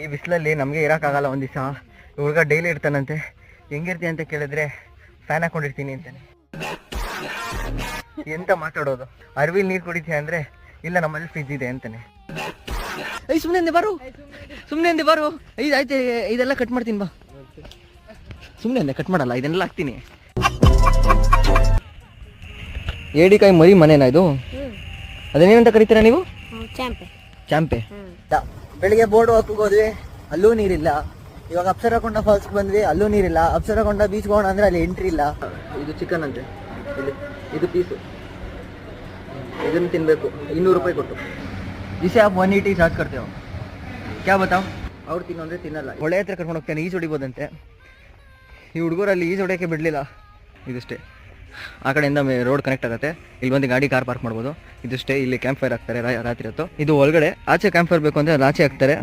ಈ ಬಿಸಿಲಲ್ಲಿ ನಮಗೆ ಇರೋಕ್ಕಾಗಲ್ಲ ಒಂದು ದಿವಸ ಹುಡುಗ ಡೈಲಿ ಇರ್ತಾನಂತೆ. ಹೆಂಗಿರ್ತೀನಿ ಅಂತ ಕೇಳಿದ್ರೆ ಫ್ಯಾನ್ ಹಾಕೊಂಡಿರ್ತೀನಿ ಅಂತಾನೆ. ಎಂತ ಮಾತಾಡೋದು? ಅರ್ವಿಲ್ ನೀರು ಕುಡಿತೀಯ ಅಂದ್ರೆ ಇಲ್ಲ ನಮ್ಮಲ್ಲಿ ಫ್ರಿಜ್ ಇದೆ ಅಂತಾನೆ. ಐ ಸುಮ್ಮನೆ ಬರು. ಸುಮ್ನೆ ಅಂದೆ ಬರು. ಐದು ಆಯ್ತು ಇದೆಲ್ಲ ಕಟ್ ಮಾಡ್ತೀನಿ ಬಾ. ಸುಮ್ನೆ ಅಂದೆ ಕಟ್ ಮಾಡಲ್ಲ ಇದನ್ನೆಲ್ಲ ಹಾಕ್ತೀನಿ. ಏಡಿಕಾಯಿ ಮರಿ ಮನೆನಾ ಇದು? ಅದನ್ನೇನಂತ ಕರಿತೀರಾ ನೀವು? ಚಾಂಪೆ. ಚಾಂಪೆ ಬೆಳಿಗ್ಗೆ ಬೋರ್ಡ್ ವಾಕ್ ಹೋದ್ವಿ ಅಲ್ಲೂ ನೀರಿಲ್ಲ. ಇವಾಗ ಅಪ್ಸರಕೊಂಡ ಫಾಲ್ಸ್ ಬಂದ್ವಿ ಅಲ್ಲೂ ನೀರಿಲ್ಲ. ಅಪ್ಸರಕೊಂಡ ಬೀಚ್ ಹೋಗೋಣ ಅಂದ್ರೆ ಅಲ್ಲಿ ಎಂಟ್ರಿ ಇಲ್ಲ. ಇದು ಚಿಕನ್ ಅಂತೆ. ಇಲ್ಲಿ ಇದು ಪೀಸು ಇದನ್ನು ತಿನ್ಬೇಕು. ಇನ್ನೂರು ರೂಪಾಯಿ ಕೊಟ್ಟು. ಇಸೆ ಆಪ್ ಒನ್ ಏಯ್ಟಿ ಚಾರ್ಜ್ ಕರ್ತೇವೆ ಕ್ಯಾ ಬತಾವ್ ಅವ್ರು ತಿನ್ನೋ ಅಂದ್ರೆ ತಿನ್ನಲ್ಲ. ಹೊಳೆ ಹತ್ರ ಕರ್ಕೊಂಡು ಹೋಗ್ತಾನೆ ಈಜು ಹೊಡಿಬೋದಂತೆ. ಈ ಹುಡುಗರಲ್ಲಿ ಈಜು ಹೊಡೆಯೋಕ್ಕೆ ಬಿಡಲಿಲ್ಲ. ಇದಿಷ್ಟೇ. ಆ ಕಡೆಯಿಂದ ರೋಡ್ ಕನೆಕ್ಟ್ ಆಗುತ್ತೆ. ಇಲ್ಲಿ ಬಂದು ಗಾಡಿ ಕಾರ್ ಪಾರ್ಕ್ ಮಾಡ್ಬೋದು. ಇದಿಷ್ಟೇ, ಇಲ್ಲಿ ಕ್ಯಾಂಪ್ ಫೈರ್ ಹಾಕ್ತಾರೆ ರಾತ್ರಿ ಹೊತ್ತು. ಇದು ಒಳಗಡೆ ಆಚೆ ಕ್ಯಾಂಪ್ ಫೈರ್ ಬೇಕು ಅಂದ್ರೆ ಆಚೆ ಹಾಕ್ತಾರೆ.